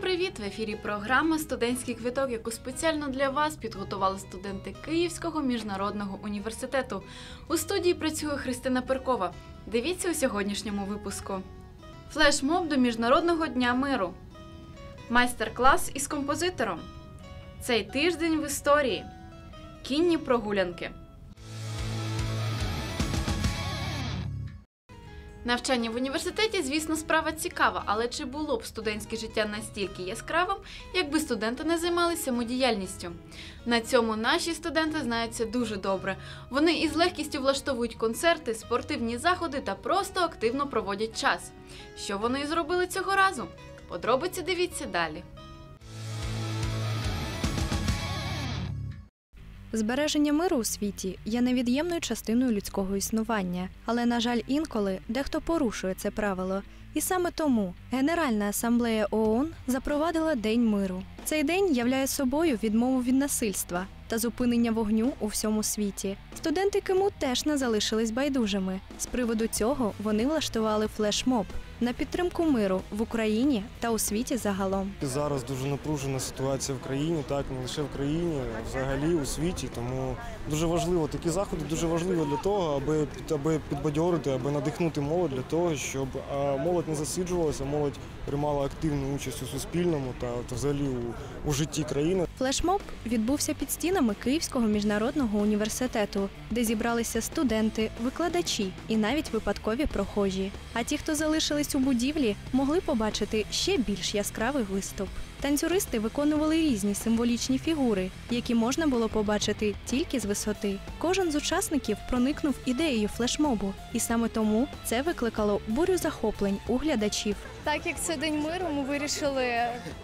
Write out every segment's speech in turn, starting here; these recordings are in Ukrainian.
привіт! В ефірі програма Студентський квиток, яку спеціально для вас підготували студенти Київського міжнародного університету. У студії працює Христина Перкова. Дивіться у сьогоднішньому випуску: флешмоб до Міжнародного дня миру, майстер-клас із композитором. Цей тиждень в історії. Кінні прогулянки. Навчання в університеті, звісно, справа цікава, але чи було б студентське життя настільки яскравим, якби студенти не займалися самодіяльністю? На цьому наші студенти знаються дуже добре. Вони із легкістю влаштовують концерти, спортивні заходи та просто активно проводять час. Що вони і зробили цього разу? Подробиці дивіться далі. Збереження миру у світі є невід'ємною частиною людського існування, але, на жаль, інколи дехто порушує це правило. І саме тому Генеральна асамблея ООН запровадила День миру. Цей день являє собою відмову від насильства та зупинення вогню у всьому світі. Студенти КИМУ теж не залишились байдужими. З приводу цього вони влаштували флешмоб на підтримку миру в Україні та у світі загалом. Зараз дуже напружена ситуація в країні, так не лише в країні, а взагалі у світі. Тому дуже важливо такі заходи дуже важливі для того, аби аби підбадьорити, аби надихнути молодь для того, щоб молодь не засиджувалася, молодь приймала активну участь у суспільному та, та взагалі у, у житті країни. Флешмоб відбувся під стінами Київського міжнародного університету, де зібралися студенти, викладачі і навіть випадкові прохожі. А ті, хто залишились у будівлі, могли побачити ще більш яскравий виступ. Танцюристи виконували різні символічні фігури, які можна було побачити тільки з висоти. Кожен з учасників проникнув ідеєю флешмобу, і саме тому це викликало бурю захоплень у глядачів. Так як це день миру, ми вирішили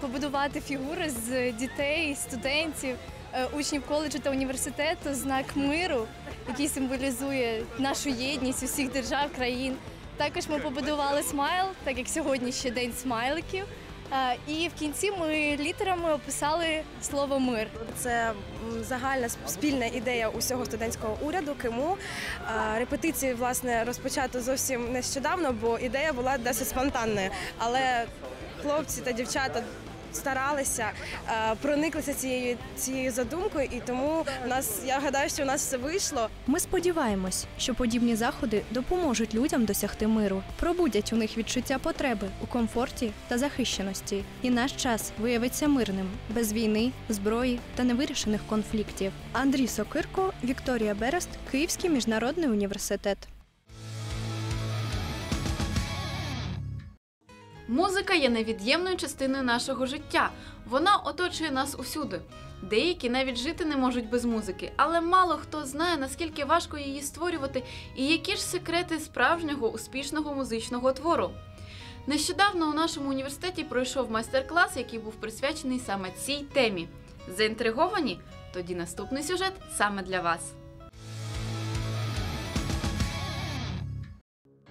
побудувати фігури з дітей, студентів, е, учнів коледжу та університету, знак миру, який символізує нашу єдність усіх держав, країн. Також ми побудували смайл, так як сьогодні ще день смайликів. Е, І в кінці ми літерами описали слово мир. Це загальна спільна ідея усього студентського уряду КИМУ. Е, Репетиції власне розпочато зовсім нещодавно, бо ідея була досить спонтанною. Але хлопці та дівчата старалися, е, прониклися цією цією задумкою, і тому у нас я гадаю, що у нас все вийшло. Ми сподіваємось, що подібні заходи допоможуть людям досягти миру, пробудять у них відчуття потреби у комфорті та захищеності. І наш час виявиться мирним, без війни, зброї та невирішених конфліктів. Андрій Сокирко, Вікторія Берест, Київський міжнародний університет. Музика є невід'ємною частиною нашого життя. Вона оточує нас усюди. Деякі навіть жити не можуть без музики, але мало хто знає, наскільки важко її створювати і які ж секрети справжнього успішного музичного твору. Нещодавно у нашому університеті пройшов майстер-клас, який був присвячений саме цій темі. Заінтриговані? Тоді наступний сюжет саме для вас.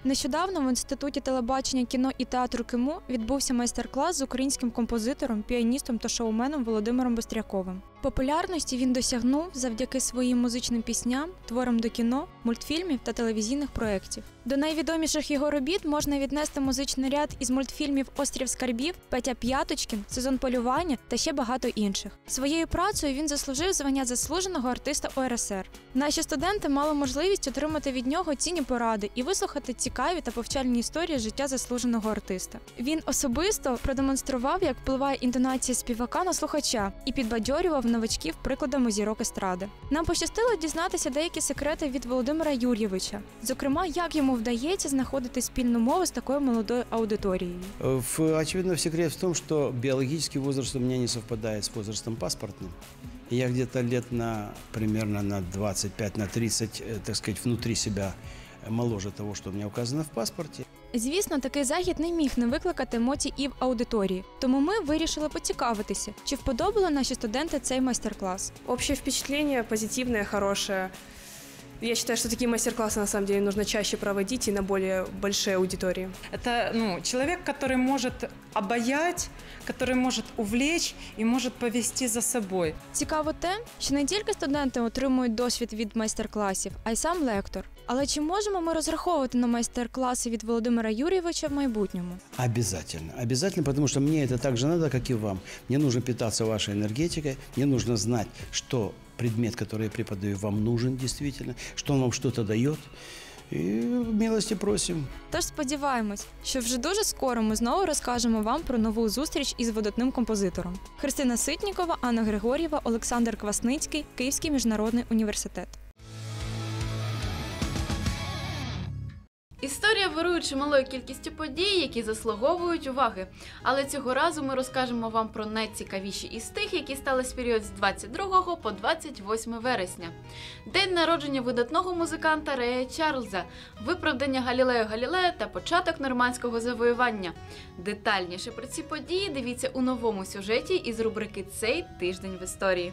Нещодавно в інституті телебачення, кіно і театру КИМУ відбувся майстер-клас з українським композитором, піаністом та шоуменом Володимиром Бостряковим. Популярності він досягнув завдяки своїм музичним пісням, творам до кіно, мультфільмів та телевізійних проєктів. До найвідоміших його робіт можна віднести музичний ряд із мультфільмів Острів скарбів, Петя П'яточкін, Сезон полювання та ще багато інших. Своєю працею він заслужив звання заслуженого артиста УРСР. Наші студенти мали можливість отримати від нього цінні поради і вислухати цікаві та повчальні історії життя заслуженого артиста. Він особисто продемонстрував, як впливає інтонація співака на слухача і підбадьорював новачків прикладами зірок естради. Нам пощастило дізнатися деякі секрети від Володимира Юр'євича, зокрема, як йому вдається знаходити спільну мову з такою молодою аудиторією. Э, В, очевидно, секрет в том, что биологический возраст у меня не совпадает с возрастом паспортным. И Я где-то лет на примерно на 25, на 30, э, так сказать, внутри себя э, моложе того, что у меня указано в паспорте. Звісно, такий захід не міг не викликати емоцій і в аудиторії, тому ми вирішили поцікавитися, чи вподобали наші студенти цей майстер-клас. Общее впечатление позитивное, хорошее. Я считаю, что такие мастер-классы на самом деле нужно чаще проводить и на более большие аудитории. Это ну, человек, который может обаять, который может увлечь и может повести за собой. Цікаво те, що не тільки студенти отримують досвід від майстер-класів, а й сам лектор. Але чи можемо ми розраховувати на майстер-класи від Володимира Юрійовича в майбутньому? Обязательно. Обязательно, потому что мне это так же надо, как и вам. Мне нужно питаться вашей энергетикой, мне нужно знать, что предмет, который я преподаю, вам нужен действительно, что он вам что-то дает. И милости просим. Тож сподіваємось, що вже дуже скоро ми знову розкажемо вам про нову зустріч із видатним композитором. Христина Ситнікова, Анна Григор'єва, Олександр Квасницький, Київський міжнародний університет. Історія вирує чималою кількістю подій, які заслуговують уваги. Але цього разу ми розкажемо вам про найцікавіші із тих, які стались в період з 22 по 28 вересня. День народження видатного музиканта Рея Чарльза, виправдання Галілео Галілея та початок нормандського завоювання. Детальніше про ці події дивіться у новому сюжеті із рубрики Цей тиждень в історії.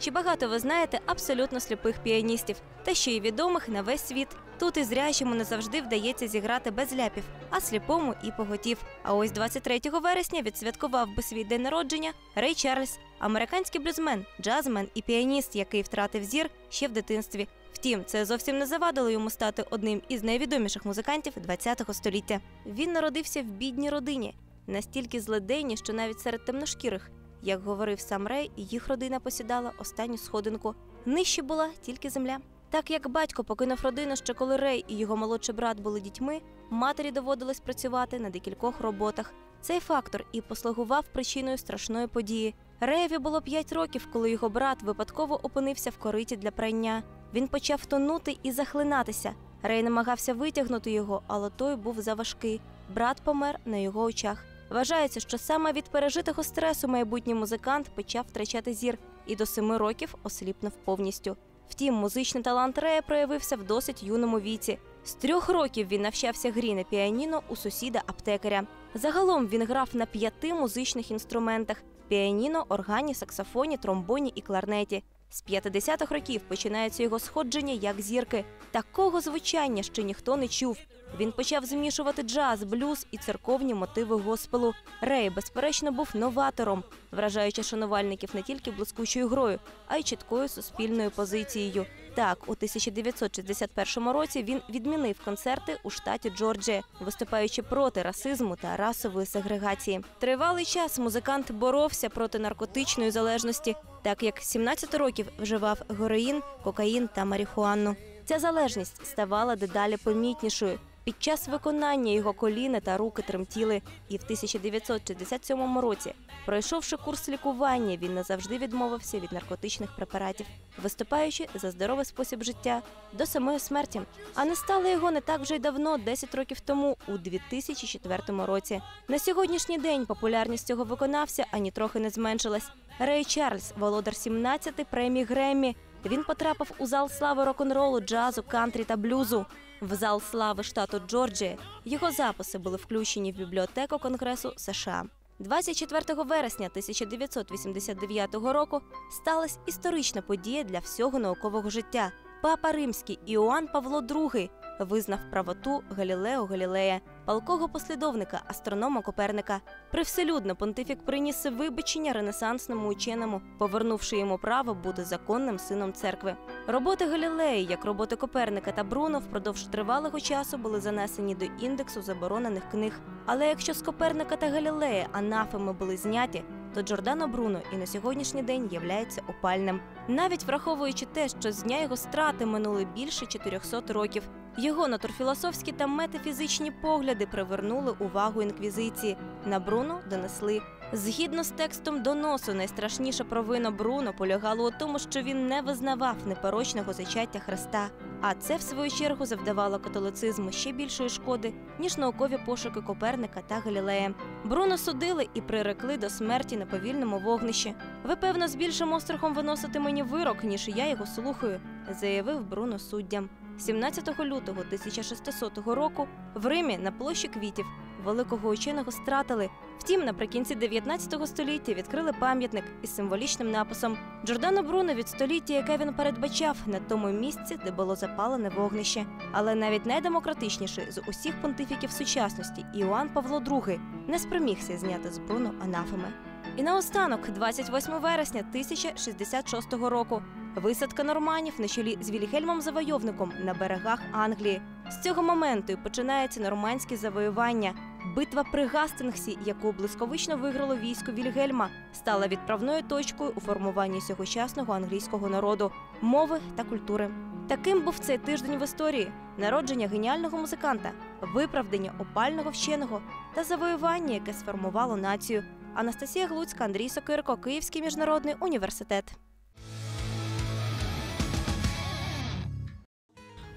Чи багато ви знаєте абсолютно сліпих піаністів, та ще й відомих на весь світ? Тут і зрячому не завжди вдається зіграти без ляпів, а сліпому і поготів. А ось 23 вересня відсвяткував би свій день народження Рей Чарльз, американський блюзмен, джазмен і піаніст, який втратив зір ще в дитинстві. Втім, це зовсім не завадило йому стати одним із найвідоміших музикантів ХХ століття. Він народився в бідній родині, настільки злиденні, що навіть серед темношкірих як говорив сам Рей, їх родина посідала останню сходинку. Нижче була тільки земля. Так як батько покинув родину ще коли Рей і його молодший брат були дітьми, матері доводилось працювати на декількох роботах. Цей фактор і послугував причиною страшної події. Реєві було 5 років, коли його брат випадково опинився в кориті для прання. Він почав тонути і захлинатися. Рей намагався витягнути його, але той був заважкий. Брат помер на його очах. Вважається, що саме від пережитого стресу майбутній музикант почав втрачати зір і до семи років осліпнув повністю. Втім, музичний талант Рея проявився в досить юному віці. З трьох років він навчався грі на піаніно у сусіда аптекаря. Загалом він грав на п'яти музичних інструментах: піаніно, органі, саксофоні, тромбоні і кларнеті. З 50-х років починається його сходження як зірки. Такого звучання ще ніхто не чув. Він почав змішувати джаз, блюз і церковні мотиви госпелу. Рей, безперечно, був новатором, вражаючи шанувальників не тільки блискучою грою, а й чіткою суспільною позицією. Так, у 1961 році він відмінив концерти у штаті Джорджія, виступаючи проти расизму та расової сегрегації. Тривалий час музикант боровся проти наркотичної залежності, так як 17 років вживав героїн, кокаїн та марихуану. Ця залежність ставала дедалі помітнішою. Під час виконання його коліна та руки тремтіли, і в 1967 році, пройшовши курс лікування, він назавжди відмовився від наркотичних препаратів, виступаючи за здоровий спосіб життя до самої смерті. А не стало його не так вже й давно, 10 років тому, у 2004 році. На сьогоднішній день популярність цього виконавця ані трохи не зменшилась. Рей Чарльз, володар 17 премій Греммі. Він потрапив у зал слави рок-н-ролу, джазу, кантрі та блюзу. В зал слави штату Джорджія його записи були включені в бібліотеку Конгресу США. 24 вересня 1989 року сталася історична подія для всього наукового життя. Папа Римський Іоанн Павло II визнав правоту Галілео Галілея, палкого послідовника астронома Коперника. Привселюдно понтифік приніс вибачення ренесансному ученому, повернувши йому право бути законним сином церкви. Роботи Галілеї, як роботи Коперника та Бруно, впродовж тривалого часу були занесені до індексу заборонених книг. Але якщо з Коперника та Галілея анафеми були зняті, то Джордано Бруно і на сьогоднішній день являється опальним, навіть враховуючи те, що з дня його страти минули більше 400 років. Його натурфілософські та метафізичні погляди привернули увагу інквізиції. На Бруно донесли. Згідно з текстом доносу, найстрашніша провина Бруно полягала у тому, що він не визнавав непорочного зачаття Христа. А це, в свою чергу, завдавало католицизму ще більшої шкоди, ніж наукові пошуки Коперника та Галілея. Бруно судили і прирекли до смерті на повільному вогнищі. Ви, певно, з більшим острахом виносите мені вирок, ніж я його слухаю, заявив Бруно суддям. 17 лютого 1600 року в Римі на площі квітів великого ученого стратили. Втім, наприкінці 19 століття відкрили пам'ятник із символічним написом Джордано Бруно від століття, яке він передбачав на тому місці, де було запалене вогнище. Але навіть найдемократичніший з усіх понтифіків сучасності Іоанн Павло II не спромігся зняти з Бруно анафеми. І наостанок, 28 вересня 1066 року, висадка норманів на чолі з Вільгельмом Завойовником на берегах Англії. З цього моменту і починається нормандське завоювання. Битва при Гастингсі, яку блискавично виграло військо Вільгельма, стала відправною точкою у формуванні сьогочасного англійського народу, мови та культури. Таким був цей тиждень в історії: народження геніального музиканта, виправдання опального вченого та завоювання, яке сформувало націю. Анастасія Глуцька, Андрій Сокирко, Київський міжнародний університет.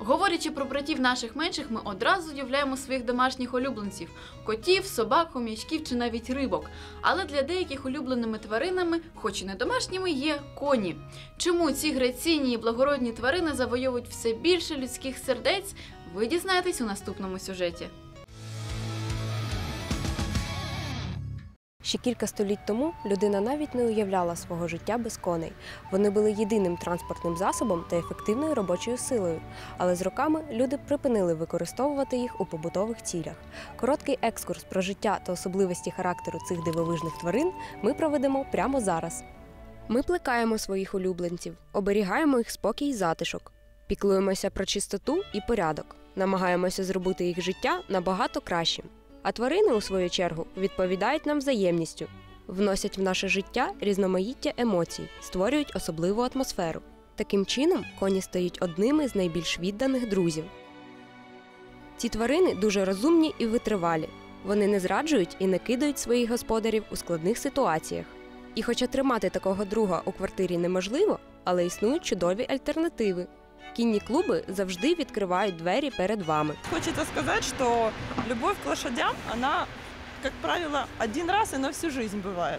Говорячи про братів наших менших, ми одразу уявляємо своїх домашніх улюбленців котів, собак, хомячків чи навіть рибок. Але для деяких улюбленими тваринами, хоч і не домашніми, є коні. Чому ці граційні і благородні тварини завойовують все більше людських сердець? Ви дізнаєтесь у наступному сюжеті. Ще кілька століть тому людина навіть не уявляла свого життя без коней. Вони були єдиним транспортним засобом та ефективною робочою силою. Але з роками люди припинили використовувати їх у побутових цілях. Короткий екскурс про життя та особливості характеру цих дивовижних тварин ми проведемо прямо зараз. Ми плекаємо своїх улюбленців, оберігаємо їх спокій і затишок, піклуємося про чистоту і порядок, намагаємося зробити їх життя набагато кращим. А тварини, у свою чергу, відповідають нам взаємністю, вносять в наше життя різноманіття емоцій, створюють особливу атмосферу. Таким чином, коні стають одними з найбільш відданих друзів. Ці тварини дуже розумні і витривалі. Вони не зраджують і не кидають своїх господарів у складних ситуаціях. І хоча тримати такого друга у квартирі неможливо, але існують чудові альтернативи. Кінні клуби завжди відкривають двері перед вами. Хочется сказать, что любовь к лошадям, она, как правило, один раз и на всю жизнь бывает.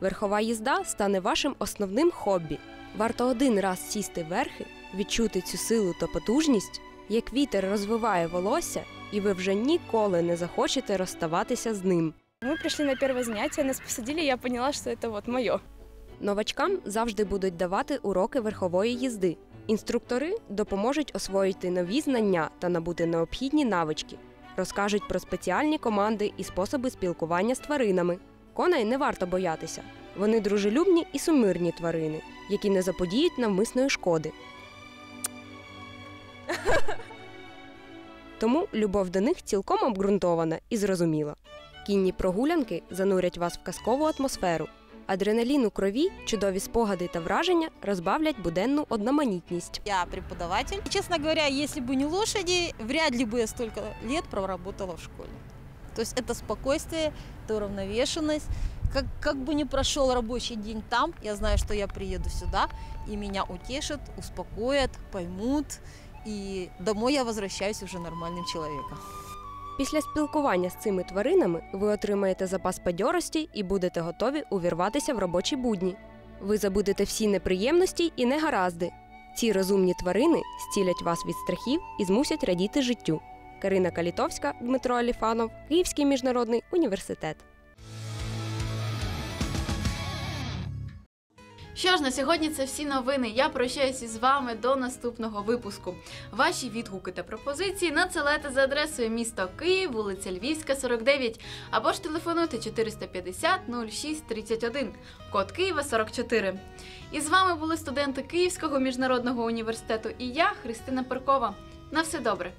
Верхова їзда стане вашим основним хобі. Варто один раз сісти верхи, відчути цю силу та потужність, як вітер розвиває волосся, і ви вже ніколи не захочете розставатися з ним. Мы пришли на первое занятие, нас посадили, и я поняла, что это вот мое. Новачкам завжди будуть давати уроки верхової їзди. Інструктори допоможуть освоїти нові знання та набути необхідні навички, розкажуть про спеціальні команди і способи спілкування з тваринами. Коней не варто боятися. Вони дружелюбні і сумирні тварини, які не заподіють навмисної шкоди. Тому любов до них цілком обґрунтована і зрозуміла. Кінні прогулянки занурять вас в казкову атмосферу. Адреналін у крові, чудові спогади та враження розбавлять буденну одноманітність. Я преподаватель. И, Честно говоря, если бы не лошади, вряд ли бы я столько лет проработала в школе. То есть это спокойствие, это уравновешенность. Как, как бы ни прошел рабочий день там, я знаю, что я приеду сюда, и меня утешат, успокоят, поймут, и домой я возвращаюсь уже нормальным человеком. Після спілкування з цими тваринами ви отримаєте запас бадьорості і будете готові увірватися в робочі будні. Ви забудете всі неприємності і негаразди. Ці розумні тварини зцілять вас від страхів і змусять радіти життю. Карина Калітовська, Дмитро Аліфанов, Київський міжнародний університет. Що ж, на сьогодні це всі новини. Я прощаюся з вами до наступного випуску. Ваші відгуки та пропозиції надсилайте за адресою місто Київ, вулиця Львівська, 49, або ж телефонуйте 450 06 31, код Києва 44. І з вами були студенти Київського міжнародного університету і я, Христина Перкова. На все добре!